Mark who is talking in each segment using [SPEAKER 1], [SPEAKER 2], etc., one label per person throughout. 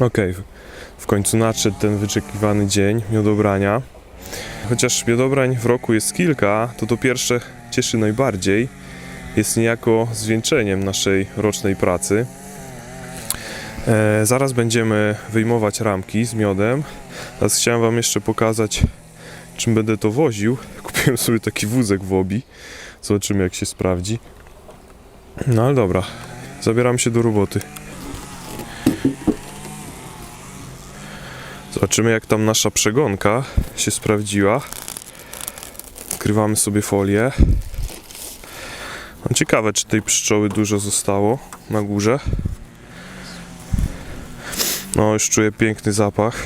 [SPEAKER 1] Okej, w końcu nadszedł ten wyczekiwany dzień miodobrania. Chociaż miodobrań w roku jest kilka, to to pierwsze cieszy najbardziej. Jest niejako zwieńczeniem naszej rocznej pracy. E, zaraz będziemy wyjmować ramki z miodem. Teraz chciałem Wam jeszcze pokazać, czym będę to woził. Kupiłem sobie taki wózek w obi. Zobaczymy, jak się sprawdzi. No ale dobra, zabieram się do roboty. Zobaczymy jak tam nasza przegonka się sprawdziła. Skrywamy sobie folię. No, ciekawe czy tej pszczoły dużo zostało na górze. No już czuję piękny zapach.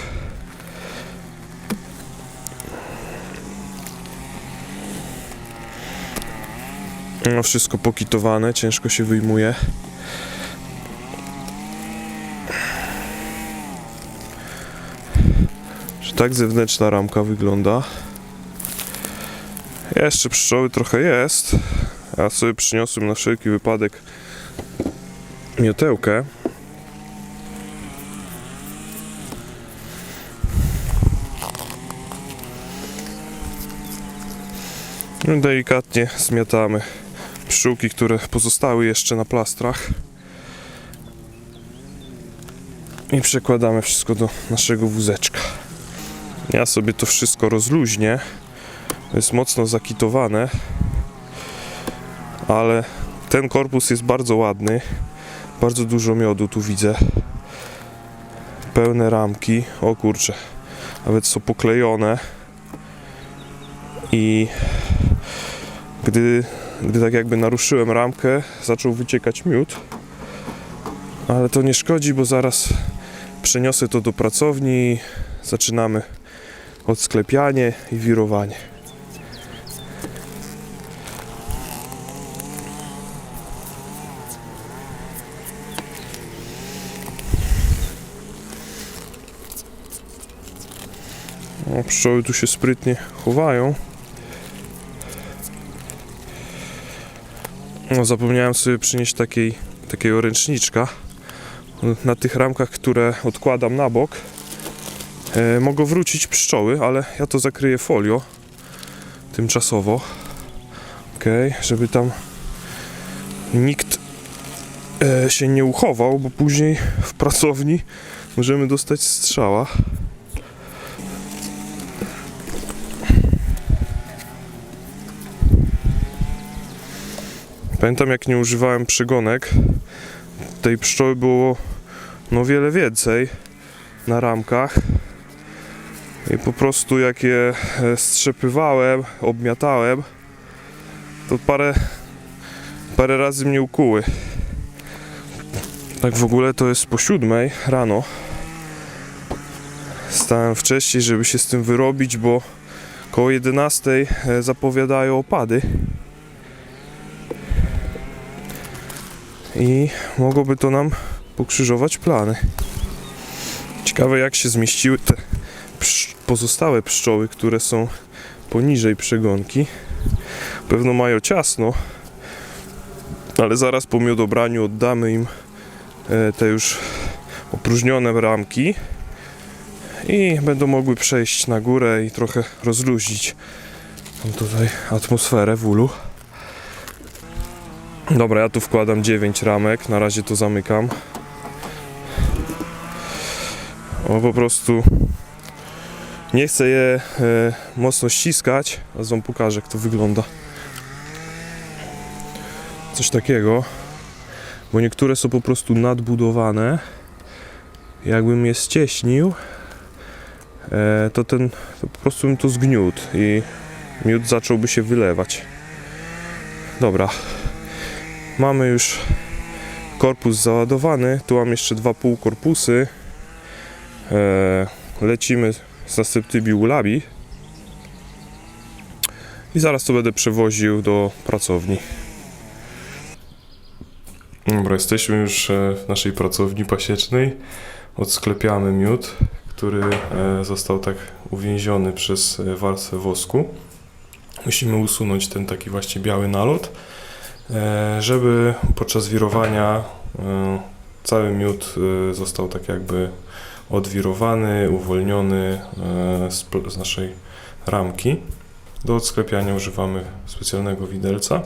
[SPEAKER 1] No wszystko pokitowane, ciężko się wyjmuje. Że tak zewnętrzna ramka wygląda. Jeszcze pszczoły trochę jest. Ja sobie przyniosłem na wszelki wypadek miotełkę. No, Delikatnie zmiatamy pszczółki, które pozostały jeszcze na plastrach. I przekładamy wszystko do naszego wózeczka. Ja sobie to wszystko rozluźnię. Jest mocno zakitowane, ale ten korpus jest bardzo ładny. Bardzo dużo miodu tu widzę. Pełne ramki. O kurcze, nawet są poklejone. I gdy, gdy tak jakby naruszyłem ramkę, zaczął wyciekać miód. Ale to nie szkodzi, bo zaraz przeniosę to do pracowni zaczynamy odsklepianie i wirowanie. O, pszczoły tu się sprytnie chowają. No, zapomniałem sobie przynieść takiej, takiego ręczniczka. Na tych ramkach, które odkładam na bok, mogą wrócić pszczoły, ale ja to zakryję folio tymczasowo. Ok, żeby tam nikt e, się nie uchował, bo później w pracowni możemy dostać strzała. Pamiętam jak nie używałem przygonek, tej pszczoły było no wiele więcej na ramkach. I po prostu jak je e, strzepywałem, obmiatałem, to parę, parę razy mnie ukuły. Tak w ogóle to jest po siódmej rano. Stałem wcześniej, żeby się z tym wyrobić, bo koło 11 e, zapowiadają opady. i mogłoby to nam pokrzyżować plany. Ciekawe jak się zmieściły te psz- pozostałe pszczoły, które są poniżej przegonki. Pewno mają ciasno, ale zaraz po miodobraniu oddamy im e, te już opróżnione ramki i będą mogły przejść na górę i trochę rozluźnić Mam tutaj atmosferę w ulu. Dobra, ja tu wkładam 9 ramek, na razie to zamykam. O, po prostu nie chcę je e, mocno ściskać, a wam pokażę jak to wygląda. Coś takiego, bo niektóre są po prostu nadbudowane. Jakbym je ścieśnił, e, to ten to po prostu bym to zgniótł i miód zacząłby się wylewać. Dobra, Mamy już korpus załadowany. Tu mam jeszcze dwa pół korpusy. E, lecimy z następnymi ulami. I zaraz to będę przewoził do pracowni. Dobra, jesteśmy już e, w naszej pracowni pasiecznej. Odsklepiamy miód, który e, został tak uwięziony przez e, warstwę wosku. Musimy usunąć ten taki właśnie biały nalot. Żeby podczas wirowania cały miód został tak jakby odwirowany, uwolniony y, z, z naszej ramki. Do odsklepiania używamy specjalnego widelca.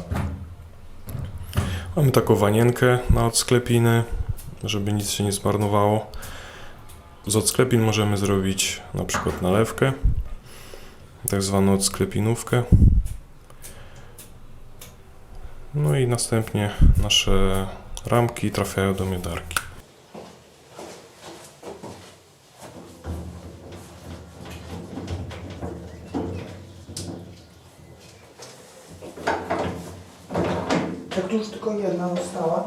[SPEAKER 1] Mamy taką wanienkę na odsklepiny, żeby nic się nie zmarnowało. Z odsklepin możemy zrobić na przykład nalewkę, tak zwaną odsklepinówkę. No i następnie nasze ramki trafiają do miodarki.
[SPEAKER 2] Jak tu już tylko jedna została.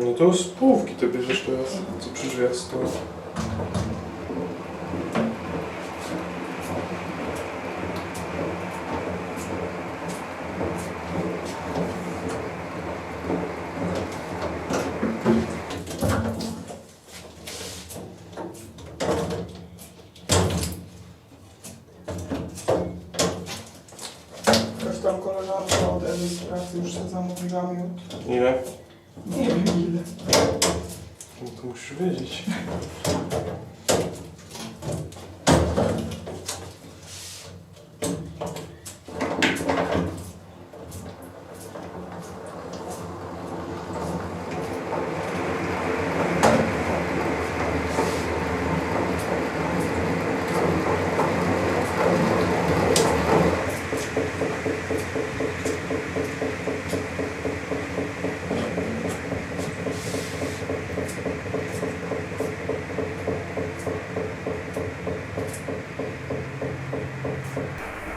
[SPEAKER 1] No to z połówki ty bierzesz teraz, co to...
[SPEAKER 2] Tam koleżanka Ewy z pracy już sobie zamówiła miód.
[SPEAKER 1] Ile?
[SPEAKER 2] Nie wiem ile.
[SPEAKER 1] No to musisz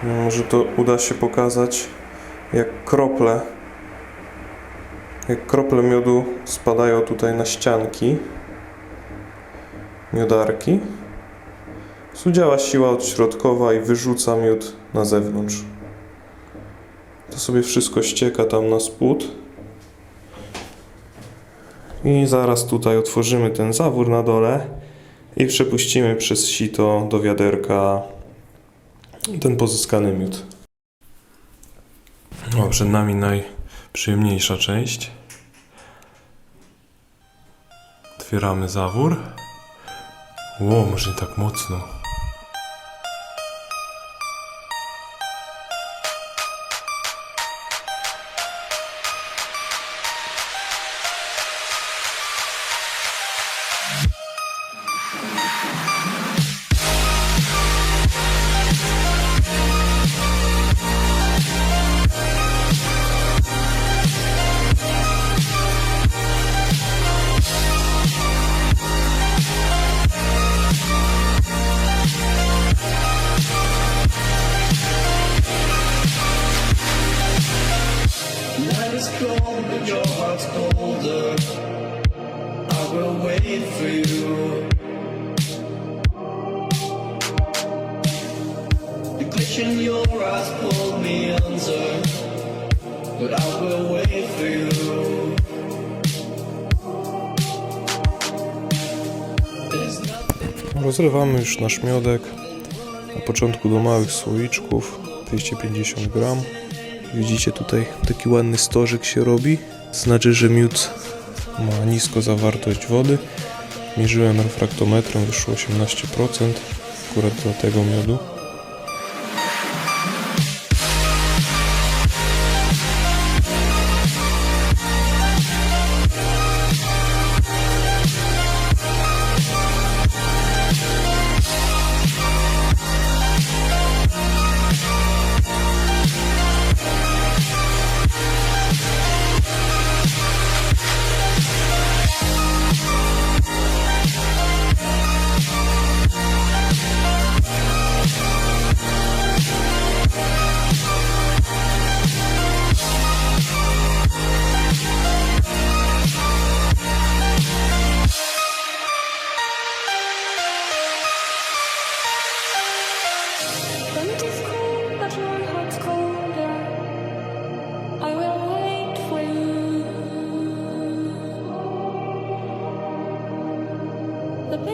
[SPEAKER 1] Może to uda się pokazać, jak krople, jak krople miodu spadają tutaj na ścianki miodarki. Tu działa siła odśrodkowa i wyrzuca miód na zewnątrz. To sobie wszystko ścieka tam na spód. I zaraz tutaj otworzymy ten zawór na dole i przepuścimy przez sito do wiaderka ten pozyskany miód. O, przed nami najprzyjemniejsza część. Otwieramy zawór. Ło, może nie tak mocno.
[SPEAKER 3] Your heart's colder. I will wait for you. The glitch in your eyes pulled me under, but I will wait for you.
[SPEAKER 1] Rozrywamy już nasz miodek. Na początku do małych słoiczków, 250 gram. Widzicie tutaj taki ładny storzyk się robi. Znaczy, że miód ma nisko zawartość wody. Mierzyłem refraktometrem, wyszło 18% akurat dla tego miodu.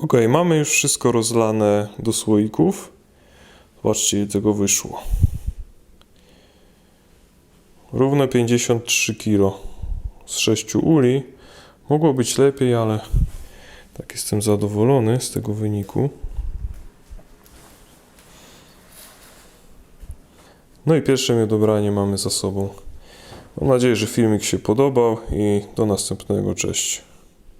[SPEAKER 1] Ok, mamy już wszystko rozlane do słoików. Zobaczcie, ile tego wyszło. Równe 53 kg z 6 uli. Mogło być lepiej, ale tak jestem zadowolony z tego wyniku. No i pierwsze miodobranie mamy za sobą. Mam nadzieję, że filmik się podobał i do następnego. Cześć.